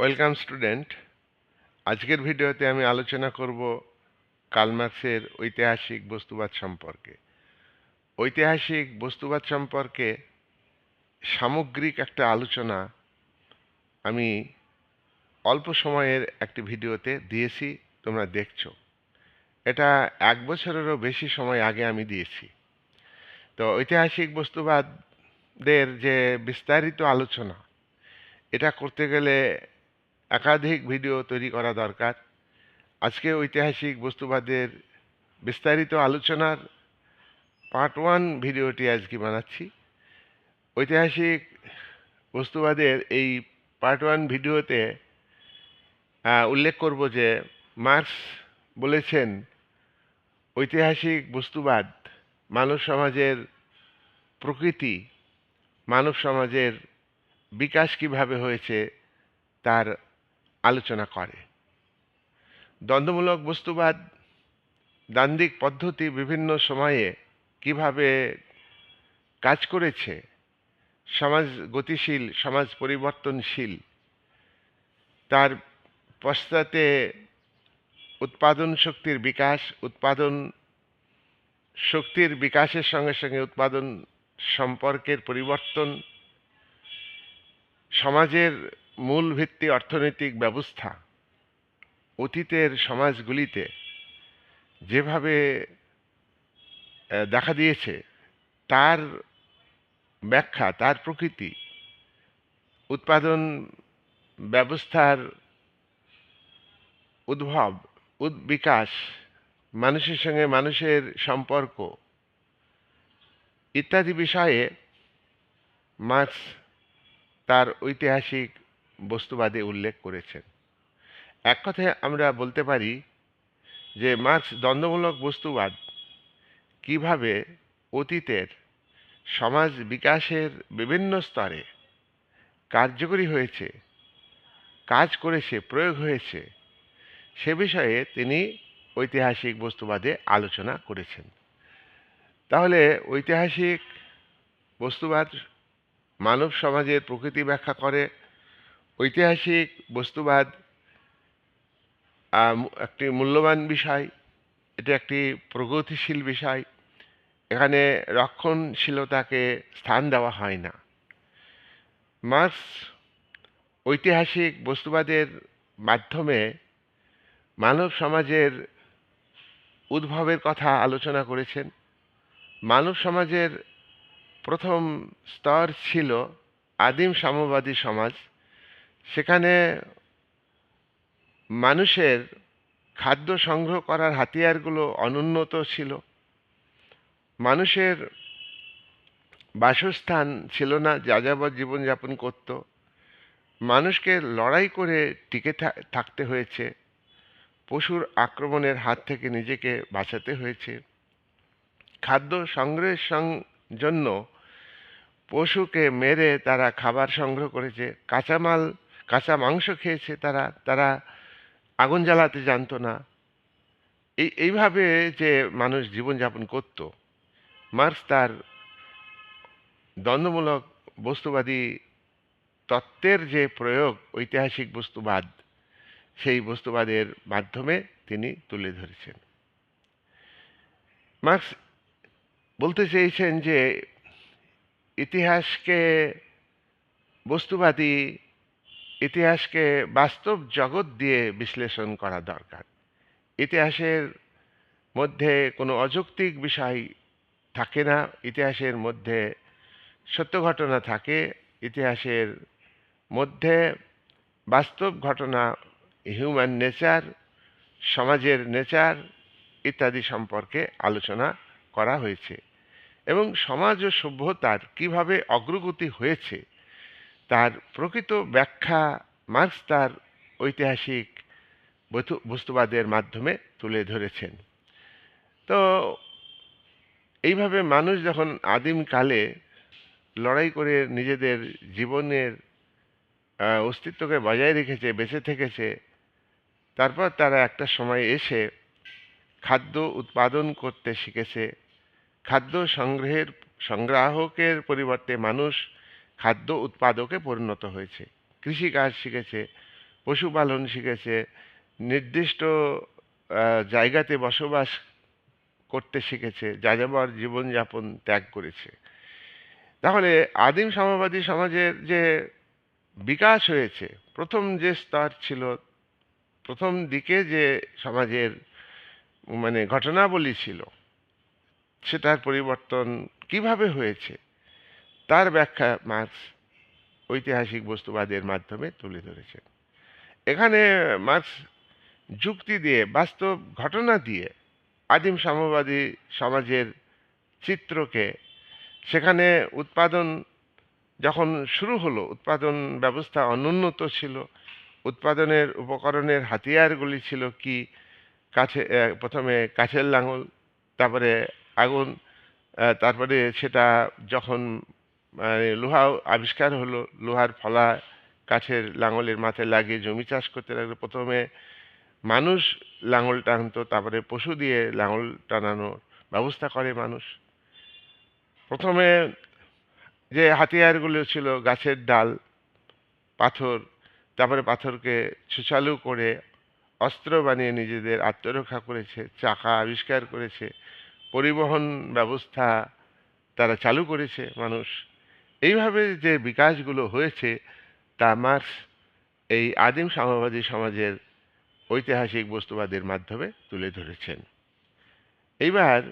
Welcome student. আজকের ভিডিওতে আমি আলোচনা করব কালমার্ক্সের ঐতিহাসিক বস্তুবাদ সম্পর্কে। ঐতিহাসিক বস্তুবাদ সম্পর্কে সামগ্রিক একটা আলোচনা আমি অল্প সময়ের একটি ভিডিওতে দিয়েছি, তোমরা দেখছ। এটা এক বছরেরও বেশি সময় আগে আমি দিয়েছি। তো ঐতিহাসিক বস্তুবাদদের যে বিস্তারিত আলোচনা, এটা করতে গেলে একাধিক ভিডিও তৈরি করা দরকার। আজকে ঐতিহাসিক বস্তুবাদের বিস্তারিত আলোচনার পার্ট ওয়ান ভিডিওটি আজকে বানাচ্ছি। ঐতিহাসিক বস্তুবাদের এই পার্ট ওয়ান ভিডিওতে উল্লেখ করব যে মার্কস বলেছেন, ঐতিহাসিক বস্তুবাদ মানব সমাজের প্রকৃতি, মানব সমাজের বিকাশ কীভাবে হয়েছে, তার আলোচনা করে। দ্বন্দ্বমূলক বস্তুবাদ দান্দিক পদ্ধতি বিভিন্ন সময়ে কীভাবে কাজ করেছে, সমাজ গতিশীল, সমাজ পরিবর্তনশীল, তার পশ্চাতে উৎপাদন শক্তির বিকাশ, উৎপাদন শক্তির বিকাশের সঙ্গে সঙ্গে উৎপাদন সম্পর্কের পরিবর্তন, সমাজের মূল ভিত্তি অর্থনৈতিক ব্যবস্থা অতীতের সমাজগুলিতে যেভাবে দেখা দিয়েছে, তার ব্যাখ্যা, তার প্রকৃতি, উৎপাদন ব্যবস্থার উদ্ভব উদ- বিকাশ মানুষের সঙ্গে মানুষের সম্পর্ক ইত্যাদি বিষয়ে মার্কস তার ঐতিহাসিক বস্তুবাদে উল্লেখ করেছেন। এক কথায় আমরা বলতে পারি যে মার্কস দ্বন্দ্বমূলক বস্তুবাদ কীভাবে অতীতের সমাজ বিকাশের বিভিন্ন স্তরে কার্যকরী হয়েছে, কাজ করেছে, প্রয়োগ হয়েছে, সে বিষয়ে তিনি ঐতিহাসিক বস্তুবাদে আলোচনা করেছেন। তাহলে ঐতিহাসিক বস্তুবাদ মানব সমাজের প্রকৃতি ব্যাখ্যা করে ঐতিহাসিক বস্তুবাদ একটি মূল্যবান বিষয়, এটি একটি প্রগতিশীল বিষয়। এখানে রক্ষণশীলতাকে স্থান দেওয়া হয় না। মার্কস ঐতিহাসিক বস্তুবাদের মাধ্যমে মানব সমাজের উদ্ভবের কথা আলোচনা করেছেন। মানব সমাজের প্রথম স্তর ছিল আদিম সাম্যবাদী সমাজ। সেখানে মানুষের খাদ্য সংগ্রহ করার হাতিয়ারগুলো অনুন্নত ছিল। মানুষের বাসস্থান ছিল না, যাযাবর জীবনযাপন করত। মানুষকে লড়াই করে টিকে থাকতে হয়েছে। পশুর আক্রমণের হাত থেকে নিজেকে বাঁচাতে হয়েছে। খাদ্য সংগ্রহের জন্য পশুকে মেরে তারা খাবার সংগ্রহ করেছে। কাঁচামাল কাঁচা মাংস খেয়েছে তারা তারা আগুন জ্বালাতে জানতো না। এই, এইভাবে যে মানুষ জীবনযাপন করত, মার্কস তার দ্বন্দ্বমূলক বস্তুবাদী তত্ত্বের যে প্রয়োগ, ঐতিহাসিক বস্তুবাদ, সেই বস্তুবাদের মাধ্যমে তিনি তুলে ধরেছেন। মার্কস বলতে চেয়েছেন যে, ইতিহাসকে বস্তুবাদী ইতিহাসকে বাস্তব জগৎ দিয়ে বিশ্লেষণ করা দরকার। ইতিহাসের মধ্যে কোনো অযৌক্তিক বিষয় থাকে না, ইতিহাসের মধ্যে সত্য ঘটনা থাকে, ইতিহাসের মধ্যে বাস্তব ঘটনা হিউম্যান নেচার সমাজের নেচার ইত্যাদি সম্পর্কে আলোচনা করা হয়েছে। এবং সমাজ ও সভ্যতার কীভাবে অগ্রগতি হয়েছে তার প্রকৃত ব্যাখ্যা মার্কস তার ঐতিহাসিক বস্তু- বস্তুবাদের মাধ্যমে তুলে ধরেছেন। তো এইভাবে মানুষ যখন আদিমকালে লড়াই করে নিজেদের জীবনের অস্তিত্বকে বজায় রেখেছে, বেঁচে থেকেছে, তারপর তারা একটা সময় এসে খাদ্য উৎপাদন করতে শিখেছে। খাদ্য সংগ্রহের, সংগ্রাহকের পরিবর্তে মানুষ খাদ্য উৎপাদকে পরিণত হয়েছে। কৃষিকাজ শিখেছে, পশুপালন শিখেছে, নির্দিষ্ট জায়গাতে বসবাস করতে শিখেছে, যাযাবর জীবনযাপন ত্যাগ করেছে। তাহলে আদিম সমাজবাদী সমাজের যে বিকাশ হয়েছে, প্রথম যে স্তর ছিল, প্রথম দিকে যে সমাজের মানে ঘটনাবলী ছিল, সেটার পরিবর্তন কীভাবে হয়েছে? তার ব্যাখ্যা মার্কস ঐতিহাসিক বস্তুবাদের মাধ্যমে তুলে ধরেছেন। এখানে মার্কস যুক্তি দিয়ে, বাস্তব ঘটনা দিয়ে আদিম সাম্যবাদী সমাজের চিত্রকে সেখানে উৎপাদন যখন শুরু হলো, উৎপাদন ব্যবস্থা অনুন্নত ছিল, উৎপাদনের উপকরণের হাতিয়ারগুলি ছিল কি, কাছে প্রথমে কাছের লাঙল, তারপরে আগুন তারপরে সেটা যখন মানে লোহা আবিষ্কার হলো, লোহার ফলা কাছের লাঙলের মাথায় লাগিয়ে জমি চাষ করতে লাগল। প্রথমে মানুষ লাঙল টানতো, তারপরে পশু দিয়ে লাঙল টানানোর ব্যবস্থা করে মানুষ। প্রথমে যে হাতিয়ারগুলো ছিল, গাছের ডাল, পাথর, তারপরে পাথরকে ছুচালু করে অস্ত্র বানিয়ে নিজেদের আত্মরক্ষা করেছে, চাকা আবিষ্কার করেছে, পরিবহন ব্যবস্থা তারা চালু করেছে মানুষ। এইভাবে যে বিকাশগুলো হয়েছে, তা মার্কস এই আদিম সাম্যবাদী সমাজের ঐতিহাসিক বস্তুবাদের মাধ্যমে তুলে ধরেছেন। এইবার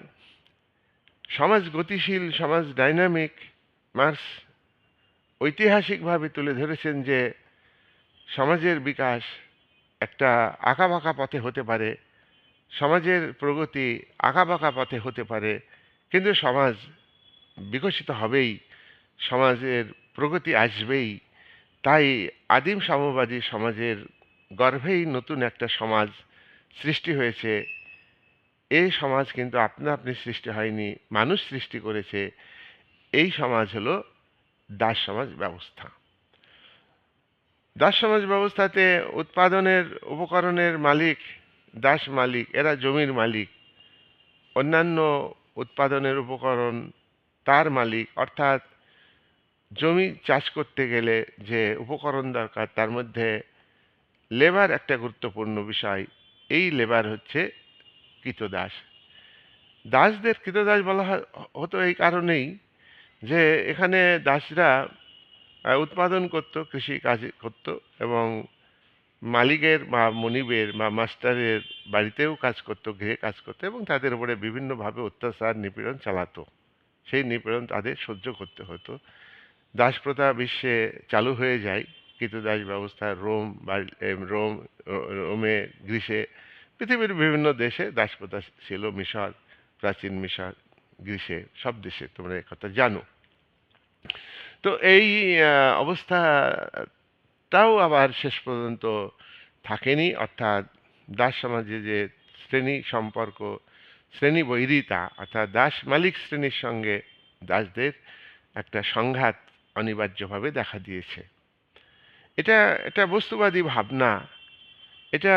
সমাজ গতিশীল, সমাজ ডাইনামিক মার্কস ঐতিহাসিকভাবে তুলে ধরেছেন যে সমাজের বিকাশ একটা আঁকাবাঁকা পথে হতে পারে, সমাজের প্রগতি আঁকাবাঁকা পথে হতে পারে, কিন্তু সমাজ বিকশিত হবেই সমাজের প্রগতি আসবেই। তাই আদিম সাম্যবাদী সমাজের গর্ভেই নতুন একটা সমাজ সৃষ্টি হয়েছে। এই সমাজ কিন্তু আপনা আপনি সৃষ্টি হয়নি, মানুষ সৃষ্টি করেছে। এই সমাজ হলো দাস সমাজ ব্যবস্থা। দাস সমাজ ব্যবস্থাতে উৎপাদনের উপকরণের মালিক, দাস মালিক, এরা জমির মালিক। অন্যান্য উৎপাদনের উপকরণ তার মালিক, অর্থাৎ জমি চাষ করতে গেলে যে উপকরণ দরকার, তার মধ্যে লেবার একটা গুরুত্বপূর্ণ বিষয়। এই লেবার হচ্ছে কৃতদাস দাসদের কৃতদাস বলা হতো এই কারণেই যে এখানে দাসরা উৎপাদন করত, কৃষি কাজ করত এবং মালিকের বা মনিবের বা মাস্টারের বাড়িতেও কাজ করত, গৃহে কাজ করতো এবং তাদের উপরে বিভিন্নভাবে অত্যাচার, নিপীড়ন চালাতো। সেই নিপীড়ন তাদের সহ্য করতে হতো। দাস প্রথা বিশ্বে চালু হয়ে যায় কৃতদাস ব্যবস্থা রোম বা রোম রোমে, গ্রিসে, পৃথিবীর বিভিন্ন দেশে দাসপ্রথা ছিল মিশর, প্রাচীন মিশর, গ্রিসে, সব দেশে, তোমরা কথা জানো। তো এই অবস্থাটাও আবার শেষ পর্যন্ত থাকেনি, অর্থাৎ দাস সমাজে যে শ্রেণি সম্পর্ক শ্রেণি বৈরিতা অর্থাৎ দাস মালিক শ্রেণির সঙ্গে দাসদের একটা সংঘাত অনিবার্যভাবে দেখা দিয়েছে। এটা এটা বস্তুবাদী ভাবনা। এটা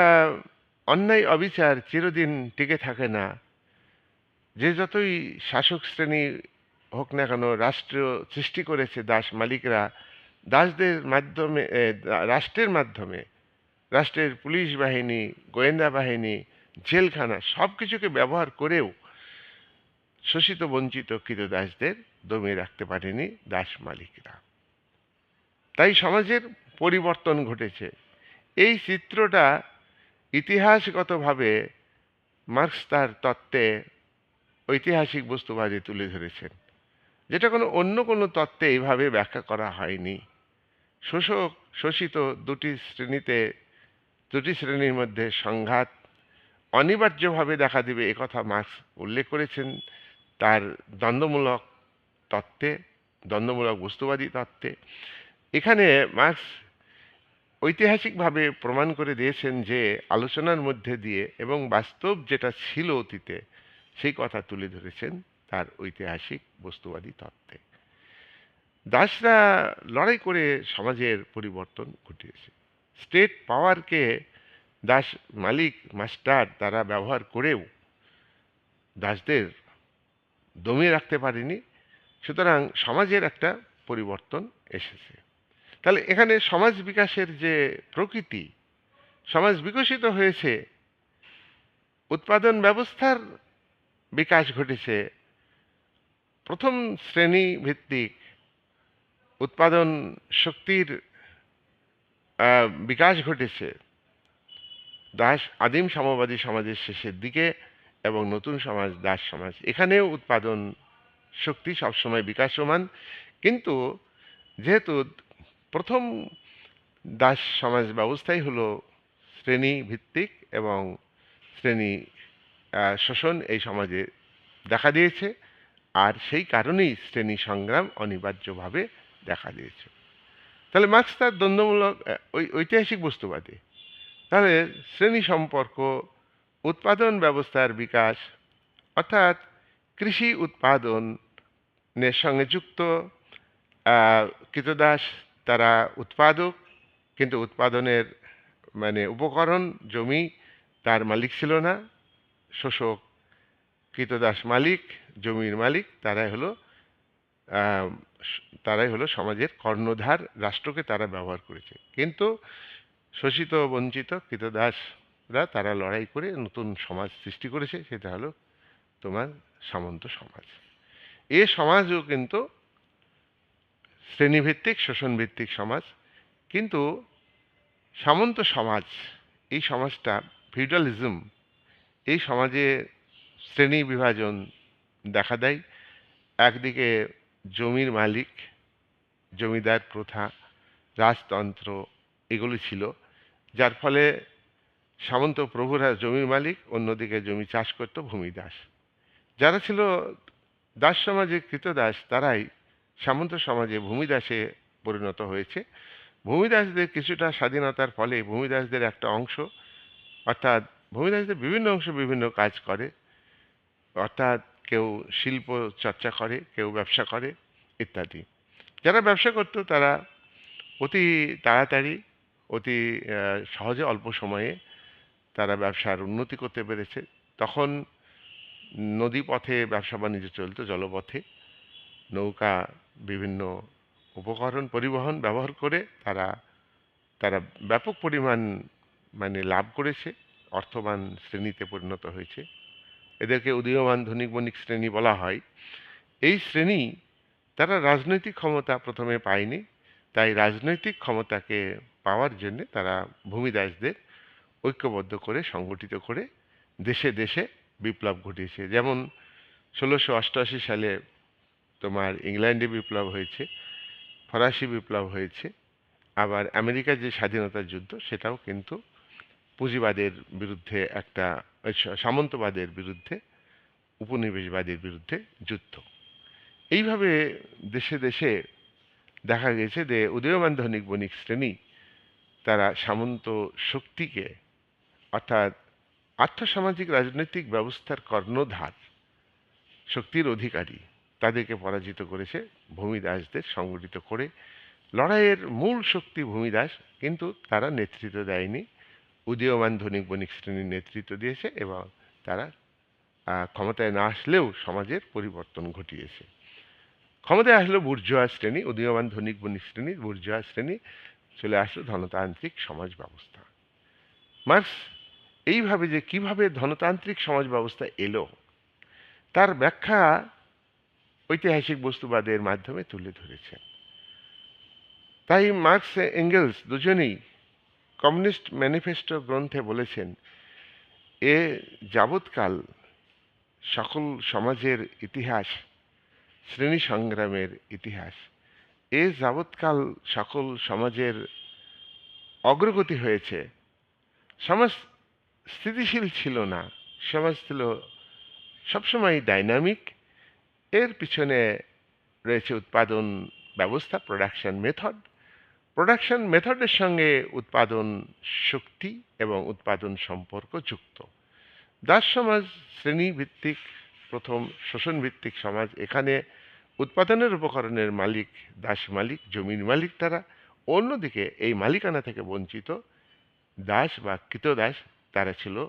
অন্যায় অবিচার চিরদিন টিকে থাকে না। যে যতই শাসক শ্রেণি হোক না কেন, রাষ্ট্র সৃষ্টি করেছে দাস মালিকরা, দাসদের মাধ্যমে রাষ্ট্রের মাধ্যমে, রাষ্ট্রের পুলিশ বাহিনী, গোয়েন্দা বাহিনী, জেলখানা সব কিছুকে ব্যবহার করেও শোষিত বঞ্চিত কৃত দাসদের দমিয়ে রাখতে পারেনি দাস মালিকরা। তাই সমাজের পরিবর্তন ঘটেছে। এই চিত্রটা ইতিহাসগতভাবে মার্কস তার তত্ত্বে ঐতিহাসিক বস্তুবাদে তুলে ধরেছেন। যেটা কোনো অন্য কোনো তত্ত্বে এইভাবে ব্যাখ্যা করা হয়নি। শোষক, শোষিত দুটি শ্রেণীতে, দুটি শ্রেণির মধ্যে সংঘাত অনিবার্যভাবে দেখা দেবে একথা মার্কস উল্লেখ করেছেন। তার দ্বন্দ্বমূলক তত্ত্বে, দ্বন্দ্বমূলক বস্তুবাদী তত্ত্বে। এখানে মার্কস ঐতিহাসিকভাবে প্রমাণ করে দিয়েছেন যে আলোচনার মধ্যে দিয়ে এবং বাস্তব যেটা ছিল অতীতে, সেই কথা তুলে ধরেছেন তার ঐতিহাসিক বস্তুবাদী তত্ত্বে। দাসরা লড়াই করে সমাজের পরিবর্তন ঘটিয়েছে। স্টেট পাওয়ারকে দাস মালিক, মাস্টার তারা ব্যবহার করেও দাসদের দমিয়ে রাখতে পারিনি। সুতরাং সমাজের একটা পরিবর্তন এসেছে। তাহলে এখানে সমাজ বিকাশের যে প্রকৃতি, সমাজ বিকশিত হয়েছে, উৎপাদন ব্যবস্থার বিকাশ ঘটেছে, প্রথম শ্রেণি ভিত্তিক উৎপাদন শক্তির বিকাশ ঘটেছে। দাস আদিম সাম্যবাদী সমাজের শেষের দিকে এবং নতুন সমাজ, দাস সমাজ। এখানেও উৎপাদন শক্তি সবসময় বিকাশমান। কিন্তু যেহেতু প্রথম দাস সমাজ ব্যবস্থাই হলো শ্রেণি ভিত্তিক এবং শ্রেণি শোষণ এই সমাজে দেখা দিয়েছে। আর সেই কারণেই শ্রেণি সংগ্রাম অনিবার্যভাবে দেখা দিয়েছে। তাহলে মার্ক্স তার দ্বন্দ্বমূলক ঐতিহাসিক বস্তুবাদী। তাহলে শ্রেণি সম্পর্ক উৎপাদন ব্যবস্থার বিকাশ, অর্থাৎ কৃষি উৎপাদনের সঙ্গে যুক্ত কৃতদাস তারা উৎপাদক, কিন্তু উৎপাদনের মানে উপকরণ, জমি তার মালিক ছিল না, শোষক কৃতদাস মালিক, জমির মালিক, তারাই হলো তারাই হলো সমাজের কর্ণধার, রাষ্ট্রকে তারা ব্যবহার করেছে। কিন্তু শোষিত, বঞ্চিত কৃতদাসরা তারা লড়াই করে নতুন সমাজ সৃষ্টি করেছে, সেটা হলো তোমার সামন্ত সমাজ। এ সমাজও কিন্তু শ্রেণীভিত্তিক, শোষণভিত্তিক সমাজ। কিন্তু সামন্ত সমাজ, এই সমাজটা, ফিউডালিজম, এই সমাজে শ্রেণি বিভাজন দেখা দেয়। একদিকে জমির মালিক, জমিদার প্রথা, রাজতন্ত্র, এগুলি ছিল। যার ফলে সামন্ত প্রভুরা জমির মালিক, অন্যদিকে জমি চাষ করত ভূমিদাস। যারা ছিল দাস সমাজে কৃতদাস, তারাই সামন্ত সমাজে ভূমিদাসে পরিণত হয়েছে। ভূমিদাসদের কিছুটা স্বাধীনতার ফলে ভূমিদাসদের একটা অংশ, অর্থাৎ ভূমিদাসদের বিভিন্ন অংশ বিভিন্ন কাজ করে। অর্থাৎ কেউ শিল্প চর্চা করে, কেউ ব্যবসা করে, ইত্যাদি। যারা ব্যবসা করতো, তারা অতি তাড়াতাড়ি, অতি সহজে অল্প সময়ে তারা ব্যবসার উন্নতি করতে পেরেছে। তখন নদী পথে ব্যবসা বাণিজ্য চলত, জলপথে। নৌকা বিভিন্ন উপকরণ পরিবহন ব্যবহার করে তারা তারা ব্যাপক পরিমাণ মানে লাভ করেছে, অর্থবান শ্রেণীতে পরিণত হয়েছে। এদেরকে উদীয়মান ধনিক বণিক শ্রেণি বলা হয়। এই শ্রেণি তারা রাজনৈতিক ক্ষমতা প্রথমে পায়নি। তাই রাজনৈতিক ক্ষমতাকে পাওয়ার জন্য তারা ভূমিদাসদের ঐক্যবদ্ধ করে, সংগঠিত করে দেশে দেশে বিপ্লব ঘটিয়েছে। যেমন ষোলোশো অষ্টআশি সালে তোমার ইংল্যান্ডে বিপ্লব হয়েছে, ফরাসি বিপ্লব হয়েছে, আবার আমেরিকার যে স্বাধীনতার যুদ্ধ, সেটাও কিন্তু পুঁজিবাদের বিরুদ্ধে একটা, সামন্তবাদের বিরুদ্ধে, উপনিবেশবাদের বিরুদ্ধে যুদ্ধ। এইভাবে দেশে দেশে দেখা গেছে যে উদীয়মান ধনিক বণিক শ্রেণি তারা সামন্ত শক্তিকে অর্থাৎ আর্থসামাজিক রাজনৈতিক ব্যবস্থার কর্ণধার, শক্তির অধিকারী, তাদেরকে পরাজিত করেছে ভূমিদাসদের সংগঠিত করে। লড়াইয়ের মূল শক্তি ভূমিদাস, কিন্তু তারা নেতৃত্ব দেয়নি। উদীয়মান ধনিক বণিক শ্রেণির নেতৃত্ব দিয়েছে এবং তারা ক্ষমতায় না আসলেও সমাজের পরিবর্তন ঘটিয়েছে। ক্ষমতায় আসলো বুর্জোয়া শ্রেণি, উদীয়মান ধনিক বণিক শ্রেণি, বুর্জোয়া শ্রেণি, চলে আসলো ধনতান্ত্রিক সমাজ ব্যবস্থা। মার্কস এইভাবে যে কীভাবে ধনতান্ত্রিক সমাজ ব্যবস্থা এলো, তার ব্যাখ্যা ঐতিহাসিক বস্তুবাদের মাধ্যমে তুলে ধরেছেন। তাই মার্কস এঙ্গেলস দুজনেই কমিউনিস্ট ম্যানিফেস্টো গ্রন্থে বলেছেন, এ যাবৎকাল সকল সমাজের ইতিহাস, শ্রেণি সংগ্রামের ইতিহাস। এ যাবৎকাল সকল সমাজের অগ্রগতি হয়েছে। সমাজ স্থিতিশীল ছিল না। সমাজ ছিল সবসময় ডাইনামিক এর পিছনে রয়েছে উৎপাদন ব্যবস্থা প্রোডাকশন মেথড প্রোডাকশন মেথডের সঙ্গে উৎপাদন শক্তি এবং উৎপাদন সম্পর্ক যুক্ত। দাস সমাজ, শ্রেণীভিত্তিক, প্রথম শোষণ ভিত্তিক সমাজ। এখানে উৎপাদনের উপকরণের মালিক দাস মালিক, জমির মালিক তারা। অন্যদিকে এই মালিকানা থেকে বঞ্চিত দাস বা কৃতদাস তারা ছিল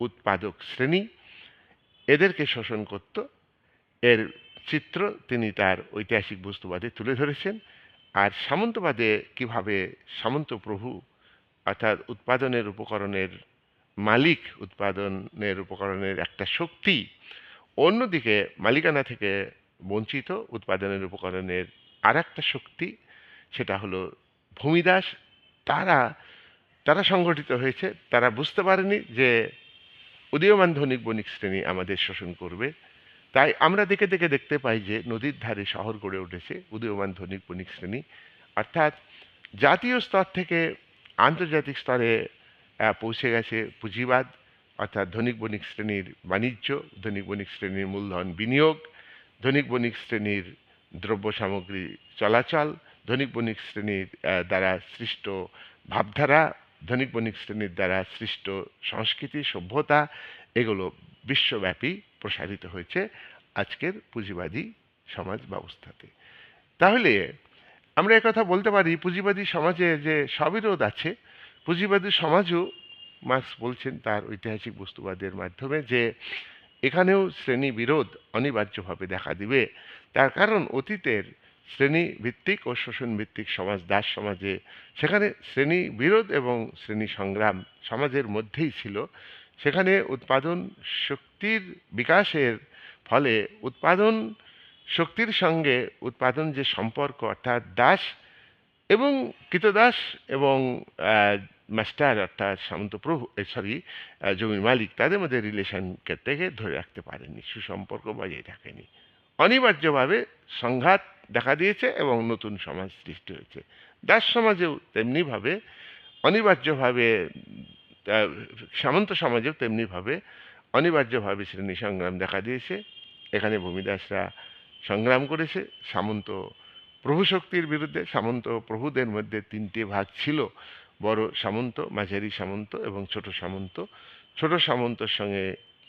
উৎপাদক শ্রেণি। এদেরকে শোষণ করত। এর চিত্র তিনি তার ঐতিহাসিক বস্তুবাদে তুলে ধরেছেন। আর সামন্তবাদে কীভাবে সামন্ত প্রভু অর্থাৎ উৎপাদনের উপকরণের মালিক, উৎপাদনের উপকরণের একটা শক্তি, অন্যদিকে মালিকানা থেকে বঞ্চিত উৎপাদনের উপকরণের আর একটা শক্তি, সেটা হলো ভূমিদাস। তারা তারা সংগঠিত হয়েছে, তারা বুঝতে পারেনি যে উদীয়মান ধনিক বণিক শ্রেণি আমাদের শোষণ করবে। তাই আমরা দেখে দেখে দেখতে পাই যে নদীর ধারে শহর গড়ে উঠেছে উদীয়মান ধনিক বণিক শ্রেণি। অর্থাৎ জাতীয় স্তর থেকে আন্তর্জাতিক স্তরে পৌঁছে গেছে পুঁজিবাদ, অর্থাৎ ধনিক বণিক শ্রেণির বাণিজ্য, ধনিক বণিক শ্রেণির মূলধন বিনিয়োগ, ধনিক বণিক শ্রেণির দ্রব্য সামগ্রী চলাচল, ধনিক বণিক শ্রেণির দ্বারা সৃষ্ট ভাবধারা ধনিক বণিক শ্রেণির দ্বারা সৃষ্ট সংস্কৃতি, সভ্যতা, এগুলো বিশ্বব্যাপী প্রসারিত হয়েছে আজকের পুঁজিবাদী সমাজ ব্যবস্থাতে। তাহলে আমরা কথা বলতে পারি, পুঁজিবাদী সমাজে যে স্ববিরোধ আছে, পুঁজিবাদী সমাজও মার্কস বলছেন তার ঐতিহাসিক বস্তুবাদের মাধ্যমে যে এখানেও শ্রেণি বিরোধ অনিবার্যভাবে দেখা দিবে। তার কারণ অতীতের শ্রেণি ভিত্তিক ও শোষণ ভিত্তিক সমাজ, দাস সমাজে। সেখানে শ্রেণি বিরোধ এবং শ্রেণি সংগ্রাম সমাজের মধ্যেই ছিল। সেখানে উৎপাদন শক্তির বিকাশের ফলে উৎপাদন শক্তির সঙ্গে উৎপাদন যে সম্পর্ক, অর্থাৎ দাস এবং কৃতদাস এবং মাস্টার অর্থাৎ সামন্তপ্রভু সরি জমির মালিক, তাদের মধ্যে রিলেশনকে থেকে ধরে রাখতে পারেনি সুসম্পর্ক বজায় থাকেনি অনিবার্যভাবে সংঘাত দেখা দিয়েছে এবং নতুন সমাজ সৃষ্টি হয়েছে। দাস সমাজেও তেমনিভাবে, অনিবার্যভাবে সামন্ত সমাজেও তেমনিভাবে অনিবার্যভাবে শ্রেণি সংগ্রাম দেখা দিয়েছে। এখানে ভূমিদাসরা সংগ্রাম করেছে। সামন্ত প্রভু শক্তির বিরুদ্ধে, সামন্ত প্রভুদের মধ্যে তিনটে ভাগ ছিল। বড় সামন্ত, মাঝারি সামন্ত এবং ছোট সামন্ত। ছোট সামন্তর সঙ্গে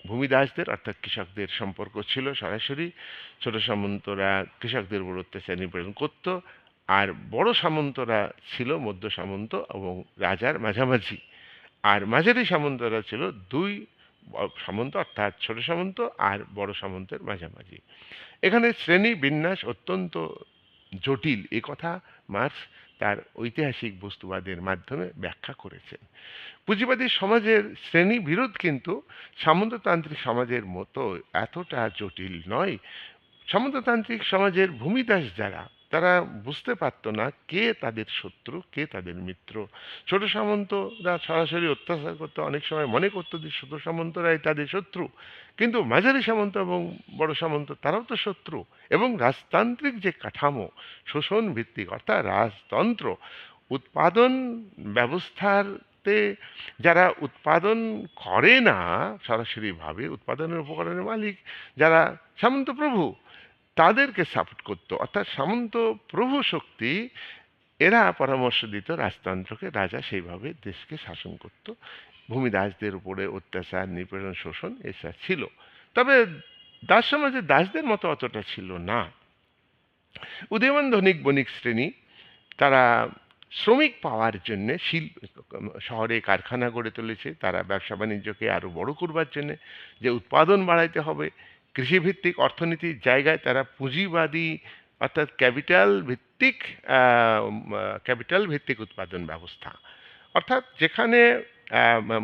ভূমিদাসদের অর্থাৎ কৃষকদের সম্পর্ক ছিল সরাসরি। ছোট সামন্তরা কৃষকদের উপর অত্যাচার নিপীড়ন করত আর বড় সামন্তরা ছিল মধ্য সামন্ত এবং রাজার মাঝামাঝি। আর মাঝারি সামন্তরা ছিল দুই সামন্ত, অর্থাৎ ছোট সামন্ত আর বড় সামন্তের মাঝামাঝি। এখানে শ্রেণি বিন্যাস অত্যন্ত জটিল, এ কথা মার্কস তার ঐতিহাসিক বস্তুবাদের মাধ্যমে ব্যাখ্যা করেছেন। পুঁজিবাদী সমাজের শ্রেণি বিরোধ কিন্তু সামন্ততান্ত্রিক সমাজের মতো এতটা জটিল নয়। সামন্ততান্ত্রিক সমাজের ভূমিদাস যারা তারা বুঝতে পারতো না কে তাদের শত্রু, কে তাদের মিত্র। ছোট সামন্তরা সরাসরি অত্যাচার করতে, অনেক সময় মনে করতো যে ছোট সামন্তরাই তাদের শত্রু। কিন্তু মাঝারি সামন্ত এবং বড় সামন্ত তারাও তো শত্রু। এবং রাজতান্ত্রিক যে কাঠামো, শোষণ ভিত্তিক অর্থাৎ রাজতন্ত্র, উৎপাদন ব্যবস্থাতে যারা উৎপাদন করে না, সরাসরিভাবে উৎপাদনের উপকরণের মালিক, যারা সামন্ত প্রভু। তাদেরকে সাপোর্ট করতো। অর্থাৎ সামন্ত প্রভু শক্তি, এরা পরামর্শ দিত রাজতন্ত্রকে, রাজা সেইভাবে দেশকে শাসন করত। ভূমিদাসদের উপরে অত্যাচার, নিপীড়ন, শোষণ এসব ছিল। তবে দাস সমাজে দাসদের মতো অতটা ছিল না। উদীয়মান ধনিক বণিক শ্রেণি, তারা শ্রমিক পাওয়ার জন্য শিল্প শহরে কারখানা গড়ে তুলেছে। তারা ব্যবসা বাণিজ্যকে আরও বড় করবার জন্যে যে উৎপাদন বাড়াইতে হবে কৃষিভিত্তিক অর্থনীতির জায়গায় তারা পুঁজিবাদী অর্থাৎ ক্যাপিটাল ভিত্তিক ক্যাপিটাল ভিত্তিক উৎপাদন ব্যবস্থা। অর্থাৎ যেখানে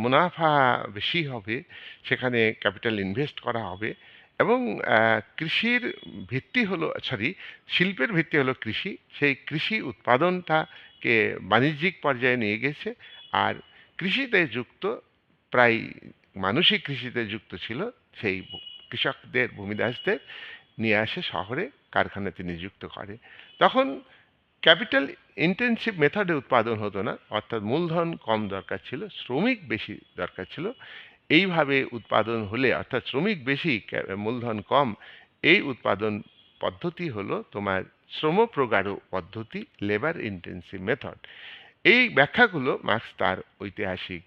মুনাফা বেশি হবে, সেখানে ক্যাপিটাল ইনভেস্ট করা হবে এবং কৃষির ভিত্তি হলো, সরি, শিল্পের ভিত্তি হলো কৃষি। সেই কৃষি উৎপাদনটাকে বাণিজ্যিক পর্যায়ে নিয়ে গেছে আর কৃষিতে যুক্ত, প্রায় মানুষই কৃষিতে যুক্ত ছিল সেই কৃষকদের ভূমিদাসদের নিয়ে আসে শহরে, কারখানাতে নিযুক্ত করে। তখন ক্যাপিটাল ইন্টেনসিভ মেথডে উৎপাদন হতো না, অর্থাৎ মূলধন কম দরকার ছিল, শ্রমিক বেশি দরকার ছিল। এইভাবে উৎপাদন হলে, অর্থাৎ শ্রমিক বেশি মূলধন কম, এই উৎপাদন পদ্ধতি হলো তোমার শ্রম প্রগাঢ় পদ্ধতি লেবার ইন্টেন্সিভ মেথড এই ব্যাখ্যাগুলো মার্কস তার ঐতিহাসিক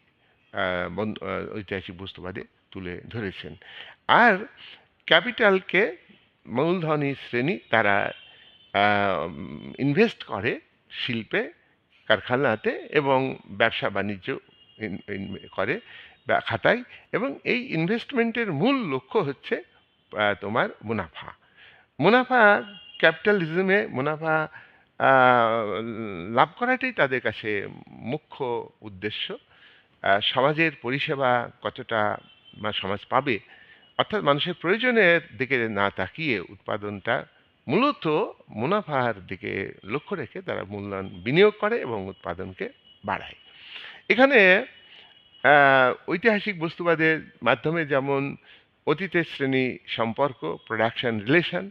ঐতিহাসিক বস্তুবাদে তুলে ধরেছেন আর ক্যাপিটালকে মূলধনী শ্রেণি তারা ইনভেস্ট করে শিল্পে, কারখানাতে এবং ব্যবসা বাণিজ্য করে খাতায় এবং এই ইনভেস্টমেন্টের মূল লক্ষ্য হচ্ছে তোমার মুনাফা মুনাফা ক্যাপিটালিজমে মুনাফা লাভ করাটাই তাদের কাছে মুখ্য উদ্দেশ্য। সমাজের পরিষেবা কতটা সমাজ পাবে, অর্থাৎ মানুষের প্রয়োজনের দিকে না তাকিয়ে উৎপাদনটা মূলত মুনাফার দিকে লক্ষ্য রেখে তারা মূল্যায়ন বিনিয়োগ করে এবং উৎপাদনকে বাড়ায়। এখানে ঐতিহাসিক বস্তুবাদের মাধ্যমে যেমন অতীতের শ্রেণি সম্পর্ক, প্রোডাকশন রিলেশন,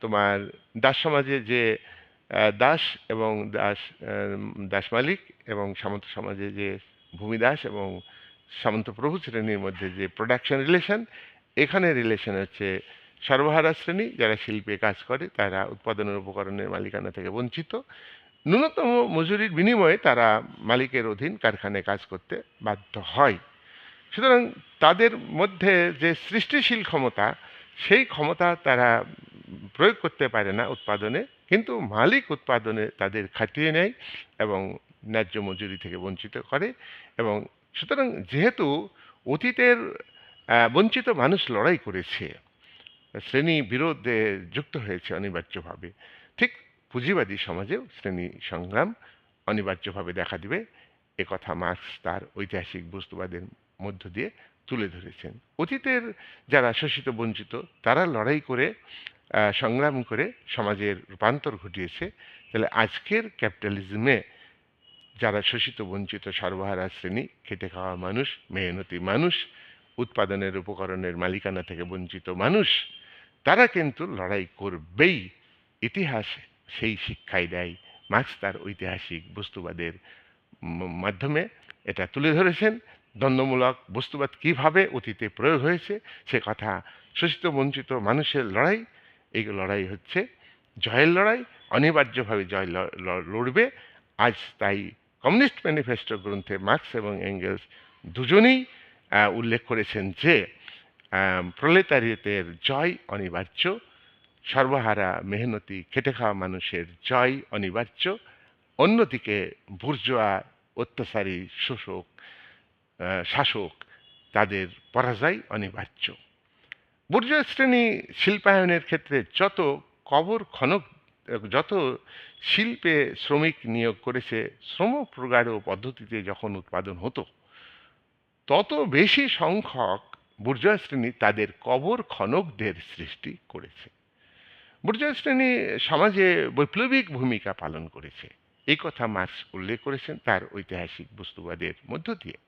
তোমার দাস সমাজে যে দাস এবং দাস দাস মালিক এবং সামন্ত সমাজে যে ভূমিদাস এবং সামন্তপ্রভু শ্রেণির মধ্যে যে প্রোডাকশন রিলেশন, এখানে রিলেশন হচ্ছে সর্বহারা শ্রেণি যারা শিল্পে কাজ করে তারা উৎপাদনের উপকরণের মালিকানা থেকে বঞ্চিত। ন্যূনতম মজুরির বিনিময়ে তারা মালিকের অধীন কারখানায় কাজ করতে বাধ্য হয়। সুতরাং তাদের মধ্যে যে সৃষ্টিশীল ক্ষমতা, সেই ক্ষমতা তারা প্রয়োগ করতে পারে না উৎপাদনে। কিন্তু মালিক উৎপাদনে তাদের খাটিয়ে নেয় এবং ন্যায্য মজুরি থেকে বঞ্চিত করে এবং সুতরাং যেহেতু অতীতের বঞ্চিত মানুষ লড়াই করেছে, শ্রেণি বিরোধে যুক্ত হয়েছে অনিবার্যভাবে। ঠিক পুঁজিবাদী সমাজেও শ্রেণি সংগ্রাম অনিবার্যভাবে দেখা দিবে। একথা মার্কস তার ঐতিহাসিক বস্তুবাদের মধ্য দিয়ে তুলে ধরেছেন। অতীতের যারা শোষিত বঞ্চিত তারা লড়াই করে সংগ্রাম করে সমাজের রূপান্তর ঘটিয়েছে। তাহলে আজকের ক্যাপিটালিজমে যারা শোষিত বঞ্চিত সর্বহারা শ্রেণি, খেটে খাওয়া মানুষ, মেহনতি মানুষ, উৎপাদনের উপকরণের মালিকানা থেকে বঞ্চিত মানুষ, তারা কিন্তু লড়াই করবেই। ইতিহাস সেই শিক্ষাই দেয়। মার্ক্স তার ঐতিহাসিক বস্তুবাদের মাধ্যমে এটা তুলে ধরেছেন। দ্বন্দ্বমূলক বস্তুবাদ কীভাবে অতীতে প্রয়োগ হয়েছে সে কথা শোষিত বঞ্চিত মানুষের লড়াই, এই লড়াই হচ্ছে জয়ের লড়াই, অনিবার্যভাবে জয় লড়বে। আজ তাই কমিউনিস্ট ম্যানিফেস্টো গ্রন্থে মার্কস এবং এঙ্গেলস দুজনেই উল্লেখ করেছেন যে প্রলেতারিয়েতের জয় অনিবার্য, সর্বহারা মেহনতি খেটে খাওয়া মানুষের জয় অনিবার্য। অন্যদিকে বুর্জোয়া অত্যাচারী শোষক শাসক তাদের পরাজয় অনিবার্য। বুর্জোয়া শ্রেণি শিল্পায়নের ক্ষেত্রে যত কবর খনক যত শিল্পে শ্রমিক নিয়োগ করেছে শ্রম প্রগাঢ় পদ্ধতিতে যখন উৎপাদন হতো, তত বেশি সংখ্যক বুর্জোয়া শ্রেণি তাদের কবর খনকদের সৃষ্টি করেছে। বুর্জোয়া শ্রেণি সমাজে বৈপ্লবিক ভূমিকা পালন করেছে। এই কথা মার্কস উল্লেখ করেছেন তার ঐতিহাসিক বস্তুবাদের মধ্য দিয়ে।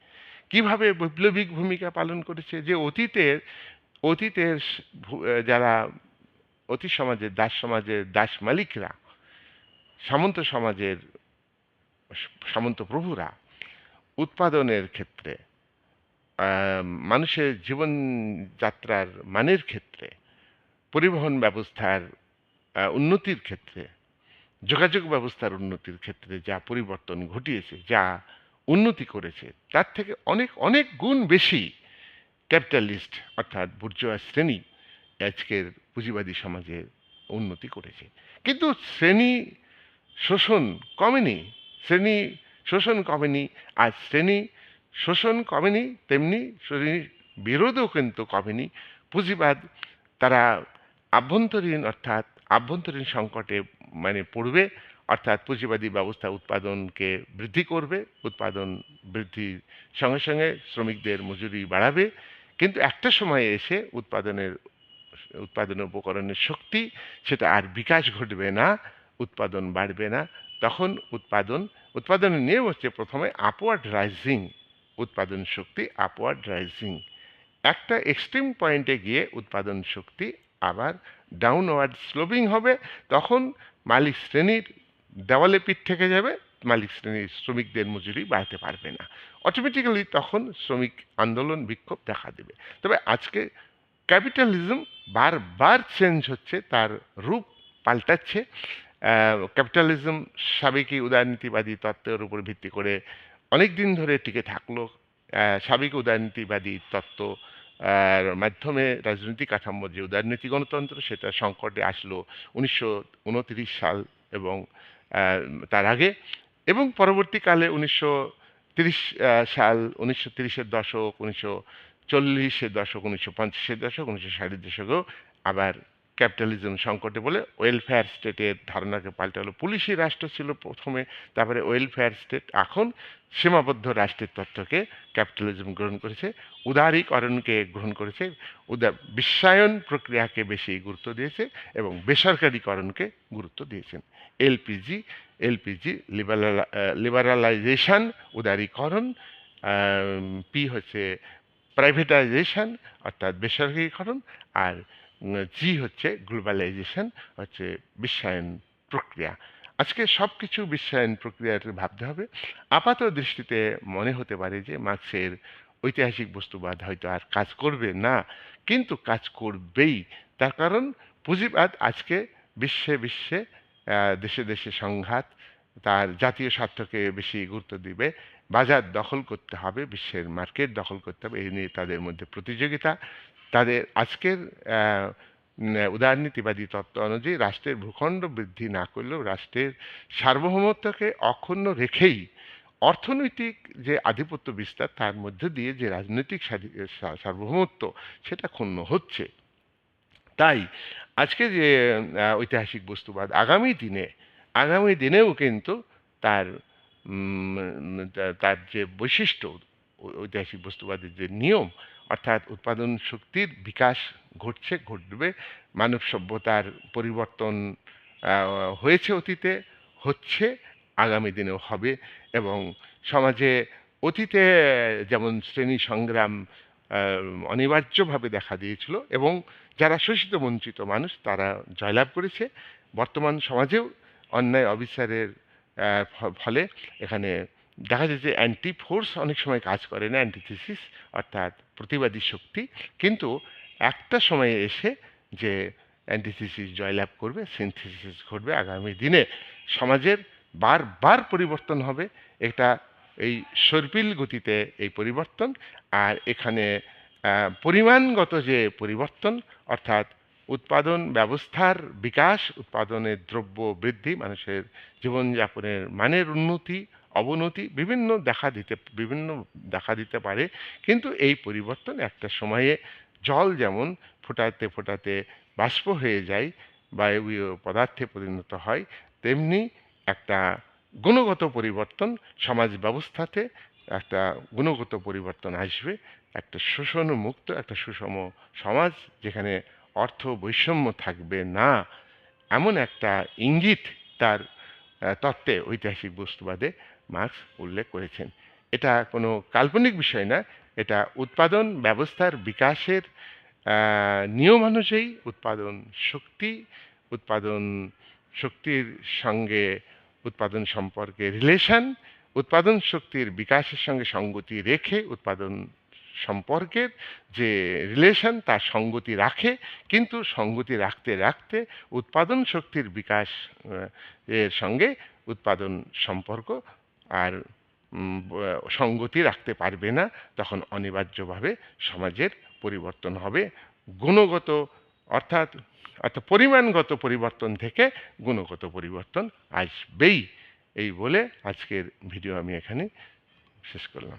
কীভাবে বৈপ্লবিক ভূমিকা পালন করেছে? যে অতীতের অতীতের যারা অতীত সমাজের দাস সমাজের দাস মালিকরা, সামন্ত সমাজের সামন্ত প্রভুরা উৎপাদনের ক্ষেত্রে মানুষের জীবনযাত্রার মানের ক্ষেত্রে, পরিবহন ব্যবস্থার উন্নতির ক্ষেত্রে, যোগাযোগ ব্যবস্থার উন্নতির ক্ষেত্রে যা পরিবর্তন ঘটিয়েছে, যা উন্নতি করেছে, তার থেকে অনেক, অনেক গুণ বেশি ক্যাপিটালিস্ট অর্থাৎ বুর্জোয়া শ্রেণি আজকের পুঁজিবাদী সমাজে উন্নতি করেছে। কিন্তু শ্রেণি শোষণ কমেনি। শ্রেণি শোষণ কমেনি। আর শ্রেণি শোষণ কমেনি, তেমনি শ্রেণি বিরোধও কিন্তু কমেনি। পুঁজিবাদ তারা আভ্যন্তরীণ অর্থাৎ আভ্যন্তরীণ সংকটে মানে পড়বে অর্থাৎ পুঁজিবাদী ব্যবস্থা উৎপাদনকে বৃদ্ধি করবে। উৎপাদন বৃদ্ধির সঙ্গে, সঙ্গে শ্রমিকদের মজুরি বাড়াবে। কিন্তু একটা সময়ে এসে উৎপাদনের উৎপাদনের উপকরণের শক্তি সেটা আর বিকাশ ঘটবে না, উৎপাদন বাড়বে না। তখন উৎপাদন উৎপাদনের নিয়ম হচ্ছে প্রথমে আপওয়ার্ড রাইজিং উৎপাদন শক্তি আপওয়ার্ড রাইজিং। একটা এক্সট্রিম পয়েন্টে গিয়ে উৎপাদন শক্তি আবার ডাউনওয়ার্ড স্লোপিং হবে। তখন মালিক শ্রেণির দেওয়ালে পিঠ থেকে যাবে। মালিক শ্রেণির শ্রমিকদের মজুরি বাড়াতে পারবে না। অটোমেটিক্যালি তখন শ্রমিক আন্দোলন বিক্ষোভ দেখা দেবে। তবে আজকে ক্যাপিটালিজম বারবার চেঞ্জ হচ্ছে, তার রূপ পাল্টাচ্ছে। ক্যাপিটালিজম সাবেকি উদারনীতিবাদী তত্ত্বের উপর ভিত্তি করে অনেকদিন ধরে টিকে থাকল। সাবেক উদারনীতিবাদী তত্ত্ব মাধ্যমে রাজনৈতিক কাঠামোর যে উদারনীতি গণতন্ত্র সেটা সংকটে আসলো ১৯২৯ সাল এবং তার আগে এবং পরবর্তীকালে উনিশশো তিরিশ সাল, উনিশশো তিরিশের দশক, ১৯৪০ এর দশক, উনিশশো পঞ্চাশের দশক, উনিশশো ষাটের দশকেও আবার ক্যাপিটালিজম সংকটে বলে ওয়েলফেয়ার স্টেটের ধারণাকে পাল্টালো। পুলিশি রাষ্ট্র ছিল প্রথমে তারপরে ওয়েলফেয়ার স্টেট এখন সীমাবদ্ধ রাষ্ট্রের তত্ত্বকে ক্যাপিটালিজম গ্রহণ করেছে। উদারীকরণকে গ্রহণ করেছে। উদার বিশ্বায়ন প্রক্রিয়াকে বেশি গুরুত্ব দিয়েছে এবং বেসরকারীকরণকে গুরুত্ব দিয়েছেন। এলপিজি এলপিজি লিবারালাইজেশন উদারীকরণ পি হচ্ছে প্রাইভেটাইজেশন অর্থাৎ বেসরকারীকরণ, আর জি হচ্ছে গ্লোবালাইজেশন হচ্ছে বিশ্বায়ন প্রক্রিয়া। আজকে সব কিছু বিশ্বায়ন প্রক্রিয়াতে ভাবতে হবে। আপাত দৃষ্টিতে মনে হতে পারে যে মার্ক্সের ঐতিহাসিক বস্তুবাদ হয়তো আর কাজ করবে না, কিন্তু কাজ করবেই। তার কারণ, পুঁজিবাদ আজকে বিশ্বে বিশ্বে দেশে দেশে সংঘাত, তার জাতীয় স্বার্থকে বেশি গুরুত্ব দিবে। বাজার দখল করতে হবে, বিশ্বের মার্কেট দখল করতে হবে, এই নিয়ে তাদের মধ্যে প্রতিযোগিতা। তাদের আজকের উদারনীতিবাদী তত্ত্ব অনুযায়ী রাষ্ট্রের ভূখণ্ড বৃদ্ধি না করলেও রাষ্ট্রের সার্বভৌমত্বকে অক্ষুণ্ণ রেখেই অর্থনৈতিক যে আধিপত্য বিস্তার, তার মধ্যে দিয়ে যে রাজনৈতিক সার্বভৌমত্ব, সেটা ক্ষুণ্ণ হচ্ছে। তাই আজকে যে ঐতিহাসিক বস্তুবাদ আগামী দিনে, আগামী দিনেও কিন্তু তার তার যে বৈশিষ্ট্য ঐতিহাসিক বস্তুবাদের যে নিয়ম, অর্থাৎ উৎপাদন শক্তির বিকাশ ঘটছে, ঘটবে, মানব সভ্যতার পরিবর্তন হয়েছে অতীতে, হচ্ছে, আগামী দিনেও হবে এবং সমাজে অতীতে যেমন শ্রেণি সংগ্রাম অনিবার্যভাবে দেখা দিয়েছিল এবং যারা শোষিত, বঞ্চিত মানুষ, তারা জয়লাভ করেছে। বর্তমান সমাজেও অন্যায়, অবিচারের ফলে এখানে দেখা যায় যে অ্যান্টি ফোর্স অনেক সময় কাজ করে না অ্যান্টিথিসিস অর্থাৎ প্রতিবাদী শক্তি। কিন্তু একটা সময়ে এসে যে অ্যান্টিথিসিস জয়লাভ করবে সিনথিসিস ঘটবে আগামী দিনে, সমাজের বারবার পরিবর্তন হবে। এটা এই সর্পিল গতিতে এই পরিবর্তন। আর এখানে পরিমাণগত যে পরিবর্তন, অর্থাৎ উৎপাদন ব্যবস্থার বিকাশ, উৎপাদনের দ্রব্য বৃদ্ধি, মানুষের জীবনযাপনের মানের উন্নতি, অবনতি বিভিন্ন দেখা দিতে, বিভিন্ন দেখা দিতে পারে। কিন্তু এই পরিবর্তন একটা সময়ে জল যেমন ফোটাতে ফোটাতে বাষ্প হয়ে যায়, বায়বীয় পদার্থে পরিণত হয়, তেমনি একটা গুণগত পরিবর্তন সমাজ ব্যবস্থাতে একটা গুণগত পরিবর্তন আসবে, একটা শোষণ মুক্ত একটা সুষম সমাজ যেখানে অর্থ বৈষম্য থাকবে না, এমন একটা ইঙ্গিত তার তত্ত্বে ঐতিহাসিক বস্তুবাদে মার্কস উল্লেখ করেছেন। এটা কোনো কাল্পনিক বিষয় না, এটা উৎপাদন ব্যবস্থার বিকাশের নিয়ম অনুযায়ী উৎপাদন শক্তি, উৎপাদন শক্তির সঙ্গে উৎপাদন সম্পর্কে রিলেশন উৎপাদন শক্তির বিকাশের সঙ্গে সঙ্গতি রেখে উৎপাদন সম্পর্কের যে রিলেশন তার সঙ্গতি রাখে, কিন্তু সঙ্গতি রাখতে রাখতে উৎপাদন শক্তির বিকাশ এর সঙ্গে উৎপাদন সম্পর্ক আর সঙ্গতি রাখতে পারবে না, তখন অনিবার্যভাবে সমাজের পরিবর্তন হবে। গুণগত, অর্থাৎ অর্থাৎ পরিমাণগত পরিবর্তন থেকে গুণগত পরিবর্তন আসবেই। এই বলে আজকের ভিডিও আমি এখানে শেষ করলাম।